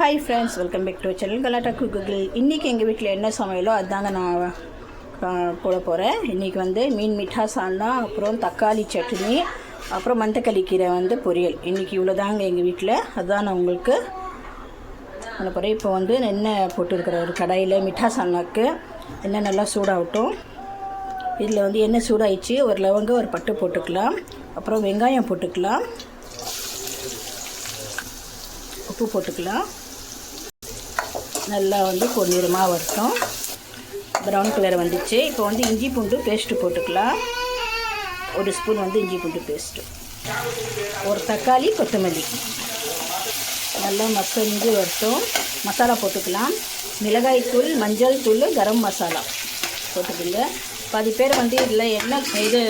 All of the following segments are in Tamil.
Hi friends welcome back to channel Galatta குக்குகில் இன்றைக்கி எங்கள் வீட்டில் என்ன சமையலோ அதுதாங்க நான் போட போகிறேன் இன்றைக்கி வந்து மீன் மிட்டா சால்னா அப்புறம் தக்காளி சட்னி அப்புறம் மந்தக்களி கீரை வந்து பொரியல். இன்றைக்கி இவ்வளோதாங்க எங்கள் வீட்டில் அதுதான் நான் உங்களுக்கு பண்ண போகிறேன் இப்போ வந்து எண்ணெய் போட்டுருக்கிற ஒரு கடையில் மிட்டா சால்னாக்கு எண்ணெய் நல்லா சூடாகட்டும். இதில் வந்து எண்ணெய் சூடாயிடுச்சு? ஒரு லவங்க ஒரு பட்டு போட்டுக்கலாம். அப்புறம் வெங்காயம் போட்டுக்கலாம். உப்பு போட்டுக்கலாம். நல்லா வந்து பொன்னிறமாக வரட்டும். ப்ரௌன் கலர் வந்துச்சு. இப்போ வந்து இஞ்சி பூண்டு பேஸ்ட்டு போட்டுக்கலாம். ஒரு ஸ்பூன் வந்து இஞ்சி பூண்டு பேஸ்ட்டு ஒரு தக்காளி கொத்தமல்லி. நல்லா மசஞ்சு வரட்டும். மசாலா போட்டுக்கலாம். மிளகாய் தூள் மஞ்சள் தூள் கரம் மசாலா போட்டுக்கோங்க. பாதி பேர் வந்து இதில் என்ன இது?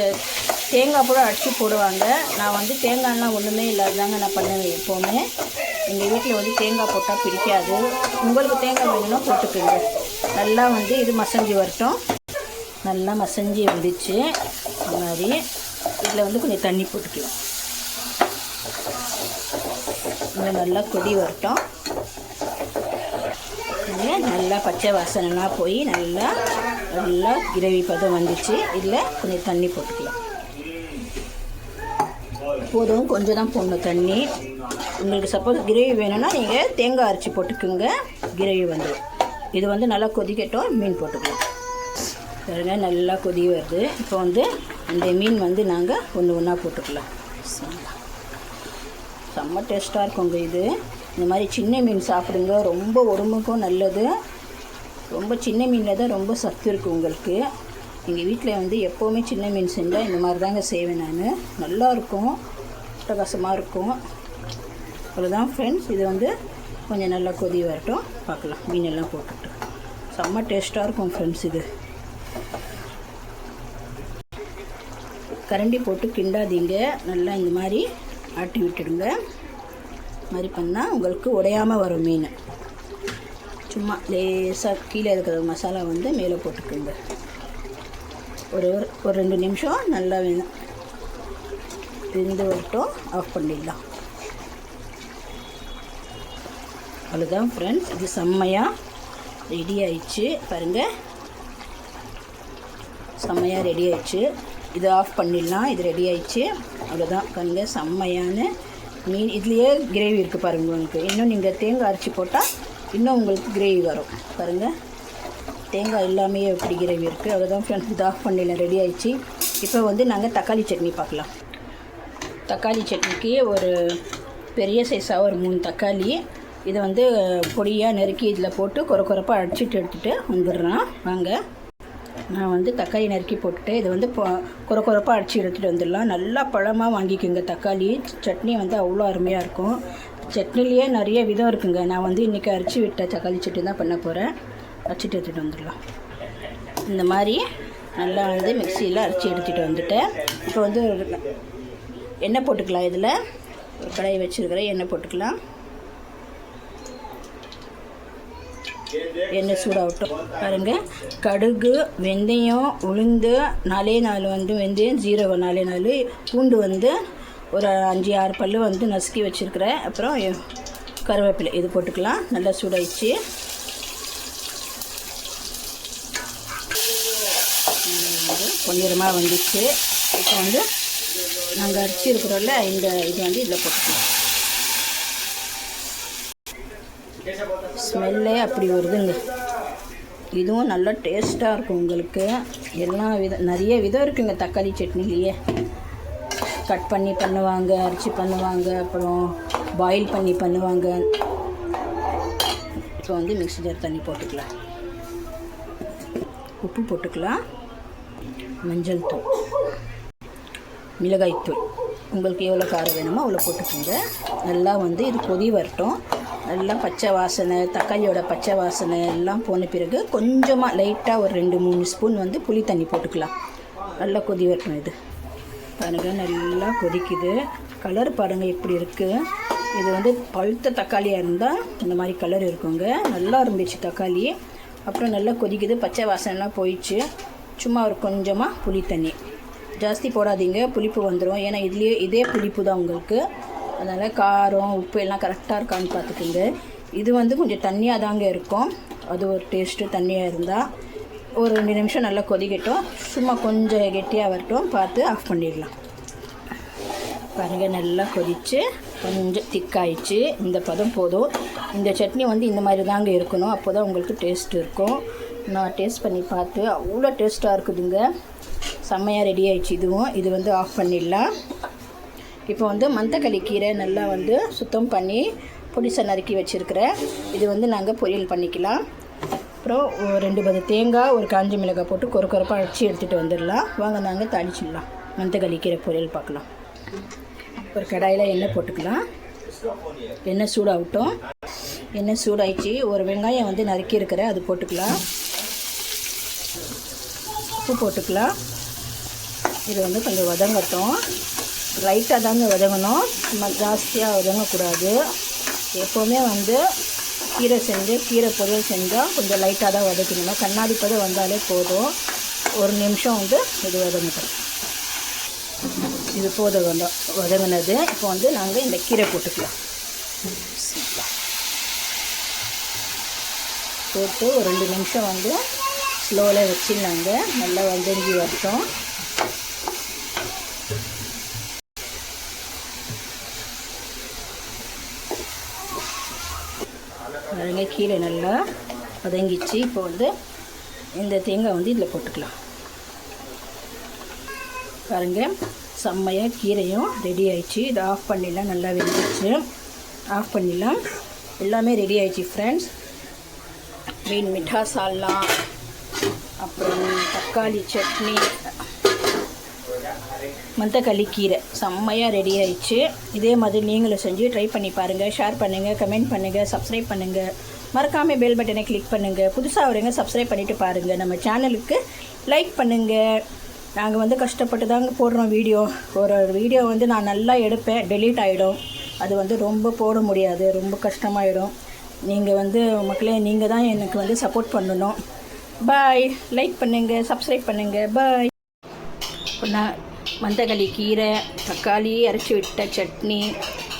தேங்காய் கூட அடித்து போடுவாங்க. நான் வந்து தேங்காய்லாம் ஒன்றுமே இல்லாதாங்க நான் பண்ணுவேன் எப்போவுமே. எங்கள் வீட்டில் வந்து தேங்காய் போட்டால் பிடிக்காது. உங்களுக்கு தேங்காய் வேணும்னா போட்டுக்கோங்க. நல்லா வந்து இது மசஞ்சு வரட்டும். நல்லா மசஞ்சு வந்துச்சு. இந்த மாதிரி இதில் வந்து கொஞ்சம் தண்ணி போட்டுக்கலாம். இன்னும் நல்லா கொடி வரட்டும். நல்லா பச்சை வாசனைலாம் போய் நல்லா நல்லா கிரவி பதம் வந்துச்சு. இதில் கொஞ்சம் தண்ணி போட்டுக்கலாம். போதும். கொஞ்சம் தான் போடணும் தண்ணி. உங்களுக்கு சப்போஸ் கிரேவி வேணும்னா நீங்கள் தேங்காய் அரைச்சி போட்டுக்குங்க. கிரேவி வந்துடும் இது வந்து நல்லா கொதிக்கட்டும் மீன் போட்டுக்கலாம். பாருங்க நல்லா கொதி வருது. இப்போ வந்து இந்த மீன் வந்து நாங்கள் ஒன்று ஒன்றா போட்டுக்கலாம். செம்ம. டேஸ்ட்டாக இருக்குங்க இது. இந்த மாதிரி சின்ன மீன் சாப்பிடுங்க. ரொம்ப உடம்புக்கும் நல்லது. ரொம்ப சின்ன மீனில் தான் ரொம்ப சத்து இருக்குது உங்களுக்கு. எங்கள் வீட்டில் வந்து எப்போவுமே சின்ன மீன் செஞ்சால் இந்த மாதிரி தாங்க செய்வேன் நான். நல்லா இருக்கும். இருக்கும். அவ்வளோதான் ஃப்ரெண்ட்ஸ் இது வந்து கொஞ்சம் நல்லா கொதி வரட்டும். பார்க்கலாம். மீனெல்லாம் போட்டுட்டு. செம்ம டேஸ்ட்டாக இருக்கும் ஃப்ரெண்ட்ஸ் இது. கரண்டி போட்டு கிண்டாதீங்க. நல்லா இந்த மாதிரி ஆட்டி விட்டுடுங்க. மாதிரி பண்ணால் உங்களுக்கு உடையாமல் வரும் மீன். சும்மா லேசாக கீழே இருக்கிற மசாலா வந்து மேலே போட்டுக்கோங்க. ஒரு ஒரு- ஒரு ரெண்டு நிமிஷம் நல்லா வேணும் வெந்து வரட்டும். ஆஃப் பண்ணிடலாம். அவ்வளோதான் ஃப்ரெண்ட்ஸ் இது செம்மையாக ரெடி ஆயிடுச்சு. பாருங்கள் செம்மையாக ரெடி ஆயிடுச்சு. இது ஆஃப் பண்ணிடலாம். இது ரெடி ஆயிடுச்சு. அவ்வளோதான் பாருங்க. செம்மையான மீன். இதுலேயே கிரேவி இருக்குது பாருங்கள் உங்களுக்கு. இன்னும் நீங்கள் தேங்காய் அரைச்சி போட்டால் இன்னும் உங்களுக்கு கிரேவி வரும். பாருங்கள் தேங்காய் எல்லாமே எப்படி கிரேவி இருக்குது அவ்வளோதான் ஃப்ரெண்ட்ஸ் இது ஆஃப் பண்ணிடலாம். ரெடி ஆயிடுச்சு. இப்போ வந்து நாங்கள் தக்காளி சட்னி பார்க்கலாம். தக்காளி சட்னிக்கு ஒரு பெரிய சைஸாக ஒரு மூணு தக்காளி. இதை வந்து பொடியாக நறுக்கி இதில் போட்டு குறை குறைப்பாக அடிச்சிட்டு எடுத்துகிட்டு வந்துடுறோம் வாங்க. நான் வந்து தக்காளி நறுக்கி போட்டுட்டு இதை வந்து குறை குறைப்பாக அடித்து எடுத்துகிட்டு வந்துடலாம். நல்லா பழமாக வாங்கிக்கோங்க தக்காளி. சட்னி வந்து அவ்வளோ அருமையாக இருக்கும். சட்னிலேயே நிறைய விதம் இருக்குங்க. நான் வந்து இன்றைக்கி அரைச்சி விட்ட தக்காளி சட்னி தான் பண்ண போகிறேன் அரைச்சிட்டு எடுத்துகிட்டு வந்துடலாம். இந்த மாதிரி நல்லா வந்து மிக்சியில் அரைச்சி எடுத்துகிட்டு வந்துட்டேன் இப்போ வந்து எண்ணெய் போட்டுக்கலாம். இதில் ஒரு கடாயை வச்சுருக்கிறேன் எண்ணெய் போட்டுக்கலாம். எண்ணெய் சூடாகட்டும். பாருங்கள் கடுகு வெந்தயம் உளுந்து நாலே நாலு வந்து வெந்தயம் ஜீரகம் நாலே நாலு பூண்டு வந்து ஒரு அஞ்சு ஆறு பல்லு வந்து நசுக்கி வச்சுருக்கிறேன். அப்புறம் கருவேப்பிலை இது போட்டுக்கலாம். நல்லா சூடாயிடுச்சு. கொஞ்சமாக வந்துச்சு. இப்போ வந்து நாங்கள் அரிசி இருக்கிறோம்ல இந்த இது வந்து இதில் போட்டுக்கலாம். ஸ்மெல்லே அப்படி வருதுங்க. இதுவும் நல்லா டேஸ்ட்டாக இருக்கும் உங்களுக்கு. எல்லா விதம் நிறைய விதம் இருக்குங்க தக்காளி சட்னிலேயே. கட் பண்ணி பண்ணுவாங்க அரிசி பண்ணுவாங்க அப்புறம் பாயில் பண்ணி பண்ணுவாங்க. இப்போ வந்து மிக்ஸி ஜார் தண்ணி போட்டுக்கலாம். உப்பு போட்டுக்கலாம். மஞ்சள் தூள். மிளகாய்த்தூள். உங்களுக்கு எவ்வளோ காரம் வேணுமோ அவ்வளோ போட்டுக்கோங்க. நல்லா வந்து இது கொதி வரட்டும். நல்லா பச்சை வாசனை தக்காளியோட பச்சை வாசனை எல்லாம் போன பிறகு கொஞ்சமாக லைட்டாக ஒரு ரெண்டு மூணு ஸ்பூன் வந்து புளி தண்ணி போட்டுக்கலாம். நல்லா கொதி வரணும் இது. பாருங்கள் நல்லா கொதிக்குது. கலர் பாருங்கள் எப்படி இருக்குது இது வந்து பழுத்த தக்காளியாக இருந்தால் இந்த மாதிரி கலர் இருக்குங்க. நல்லா இருந்துச்சு தக்காளி. அப்புறம் நல்லா கொதிக்குது. பச்சை வாசனைலாம் போயிடுச்சு. சும்மா ஒரு கொஞ்சமாக புளி தண்ணி. ஜாஸ்தி போடாதீங்க. புளிப்பு வந்துடும் ஏன்னா இதுலேயே இதே புளிப்பு தான் உங்களுக்கு. அதனால் காரம் உப்பு எல்லாம் கரெக்டாக இருக்கான்னு பார்த்துக்குங்க. இது வந்து கொஞ்சம் தண்ணியாக தாங்க இருக்கும். அது ஒரு டேஸ்ட்டு தண்ணியாக இருந்தால் ஒரு ரெண்டு நிமிஷம் நல்லா கொதிக்கட்டும். சும்மா கொஞ்சம் கெட்டியாக வரட்டும். பார்த்து ஆஃப் பண்ணிடலாம். பாருங்க நல்லா கொதித்து கொஞ்சம் திக்காயிடுச்சு. இந்த பதம் போதும். இந்த சட்னி வந்து இந்த மாதிரி தாங்க இருக்கணும். அப்போ தான் உங்களுக்கு டேஸ்ட் இருக்கும். நான் டேஸ்ட் பண்ணி பார்த்து அவ்வளோ டேஸ்ட்டாக இருக்குதுங்க. செம்மையாக ரெடி ஆயிடுச்சு இதுவும். இது வந்து ஆஃப் பண்ணிடலாம். இப்போ வந்து மந்தக்களி கீரை நல்லா வந்து சுத்தம் பண்ணி பொடிசை நறுக்கி வச்சுருக்கிறேன் இது வந்து நாங்கள் பொரியல் பண்ணிக்கலாம். அப்புறம் ஒரு ரெண்டு பது தேங்காய் ஒரு காஞ்சி மிளகாய் போட்டு கொர கொரப்பாக அடித்து எடுத்துகிட்டு வந்துடலாம். வாங்க நாங்கள் தாளிச்சிடலாம். மந்தக்களி கீரை பொரியல் பார்க்கலாம். ஒரு கடாயில் எண்ணெய் போட்டுக்கலாம். எண்ணெய் சூடாகட்டும். எண்ணெய் சூடாயிடுச்சு. ஒரு வெங்காயம் வந்து நறுக்கி இருக்கிறேன். அது போட்டுக்கலாம். உப்பு போட்டுக்கலாம். இது வந்து கொஞ்சம் வதங்கட்டும். லைட்டாக தாங்க வதங்கணும். நம்ம ஜாஸ்தியாக வதங்கக்கூடாது. எப்போவுமே வந்து கீரை செஞ்சு கீரை பொரியல் செஞ்சால் கொஞ்சம் லைட்டாக தான் வதக்கணும். கண்ணாடி பதம் வந்தாலே போதும். ஒரு நிமிஷம் வந்து இது வதங்கட்டும். இது போதும் வந்த வதங்கினது. இப்போ வந்து நாங்கள் இந்த கீரை போட்டுக்கலாம். போட்டு ஒரு ரெண்டு நிமிஷம் வந்து ஸ்லோவில் வச்சிடலாங்க நல்லா வதங்கி வரட்டும். பாருங்க கீரை நல்லா வதங்கிச்சு. இப்போ வந்து இந்த தேங்காய் வந்து இதில் போட்டுக்கலாம். பாருங்க செம்மையாக கீரையும் ரெடி ஆயிடுச்சு. இதை ஆஃப் பண்ணிடலாம் நல்லா வெந்துச்சு ஆஃப் பண்ணிடலாம். எல்லாமே ரெடி ஆயிடுச்சு ஃப்ரெண்ட்ஸ் மீன் மிட்டா சால்னா அப்புறம் தக்காளி சட்னி மந்தக்களி கீரை. செம்மையாக ரெடி ஆயிடுச்சு. இதே மாதிரி நீங்களும் செஞ்சு ட்ரை பண்ணி பாருங்கள் ஷேர் பண்ணுங்கள் கமெண்ட் பண்ணுங்கள் சப்ஸ்கிரைப் பண்ணுங்கள் மறக்காமல் பெல் பட்டனை கிளிக் பண்ணுங்கள் புதுசாக வரவங்க சப்ஸ்கிரைப் பண்ணிவிட்டு பாருங்கள் நம்ம சேனலுக்கு லைக் பண்ணுங்கள் நாங்கள் வந்து கஷ்டப்பட்டு தாங்க போடுறோம் வீடியோ ஒரு ஒரு வீடியோ வந்து நான் நல்லா எடுப்பேன். டெலீட் ஆகிடும் அது வந்து ரொம்ப போட முடியாது. ரொம்ப கஷ்டமாயிடும். நீங்கள் வந்து மக்களே நீங்கள் தான் எனக்கு வந்து சப்போர்ட் பண்ணணும். பாய் லைக் பண்ணுங்கள் சப்ஸ்கிரைப் பண்ணுங்கள் பாய் நான் மந்தகளி கீரை தக்காளி அரைச்சி விட்ட சட்னி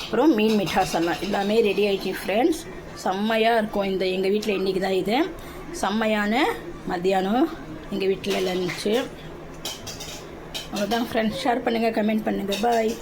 அப்புறம் மீன் மிட்டாஸ் எல்லாம் எல்லாமே ரெடி ஆகிடுச்சு ஃப்ரெண்ட்ஸ் செம்மையாக இருக்கும் இந்த எங்கள் வீட்டில் இன்றைக்கி தான் இது. செம்மையான மத்தியானம் எங்கள் வீட்டில் லஞ்சு அவ்வளோதான் ஃப்ரெண்ட்ஸ் ஷேர் பண்ணுங்கள் கமெண்ட் பண்ணுங்கள் பாய்